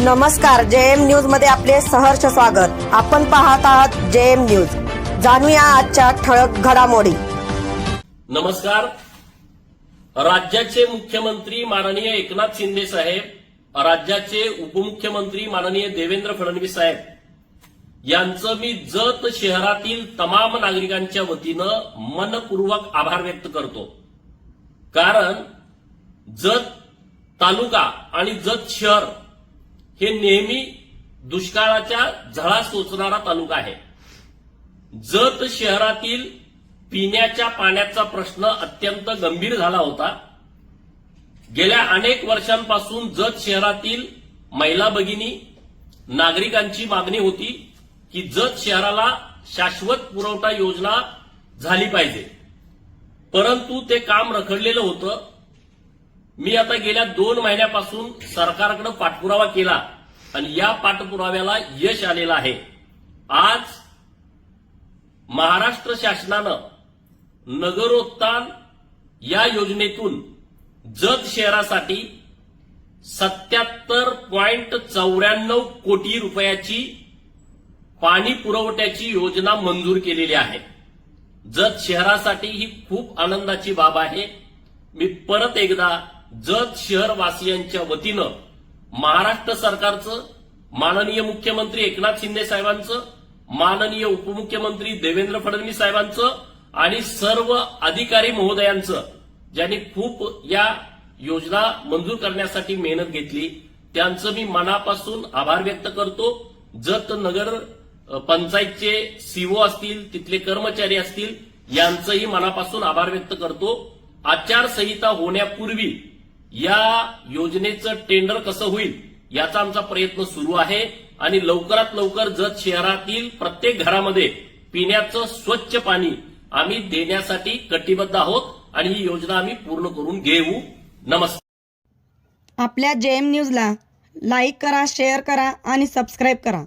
नमस्कार जे एम न्यूजमध्ये आपले सहर्ष स्वागत. आपण पाहत आहात जे एम न्यूज. जाणूया आजच्या ठळक घडामोडी. नमस्कार. राज्याचे मुख्यमंत्री माननीय एकनाथ शिंदे साहेब राज्याचे उपमुख्यमंत्री माननीय देवेंद्र फडणवीस साहेब यांचं मी जत शहरातील तमाम नागरिकांच्या वतीनं मनपूर्वक आभार व्यक्त करतो. कारण जत तालुका आणि जत शहर हे नेहमी दुष्काळाच्या झळा सोचणारा तालुका आहे. जत शहरातील पिण्याच्या पाण्याचा प्रश्न अत्यंत गंभीर झाला होता. गेल्या अनेक वर्षांपासून जत शहरातील महिला भगिनी नागरिकांची मागणी होती की जत शहराला शाश्वत पुरवठा योजना झाली पाहिजे. परंतु ते काम रखडलेलं होतं. मी आता गेल्या दोन महिन्यापासून सरकारकडे पाठपुरावा केला आणि या पाठपुराव्याला यश आलेलं आहे. आज महाराष्ट्र शासनानं नगरोत्थान या योजनेतून जत शहरासाठी सत्याहत्तर पॉइंट चौऱ्याण्णव कोटी रुपयाची पाणी पुरवठ्याची योजना मंजूर केलेली आहे. जत शहरासाठी ही खूप आनंदाची बाब आहे. मी परत एकदा जत शहरवासियांच्या वतीनं महाराष्ट्र सरकारचं माननीय मुख्यमंत्री एकनाथ शिंदे साहेबांचं माननीय उपमुख्यमंत्री देवेंद्र फडणवीस साहेबांचं आणि सर्व अधिकारी महोदयांचं ज्यांनी खूप या योजना मंजूर करण्यासाठी मेहनत घेतली त्यांचं मी मनापासून आभार व्यक्त करतो. जत नगर पंचायतचे सीओ असतील तिथले कर्मचारी असतील यांचंही मनापासून आभार व्यक्त करतो. आचारसंहिता होण्यापूर्वी या योजनेचं टेंडर कसं होईल याचा आमचा प्रयत्न सुरू आहे आणि लवकरात लवकर जत शहरातील प्रत्येक घरामध्ये पिण्याचं स्वच्छ पाणी आम्ही देण्यासाठी कटिबद्ध आहोत आणि ही योजना आम्ही पूर्ण करून घेऊ. नमस्कार. आपल्या जे एम न्यूजला लाईक करा शेअर करा आणि सबस्क्राईब करा.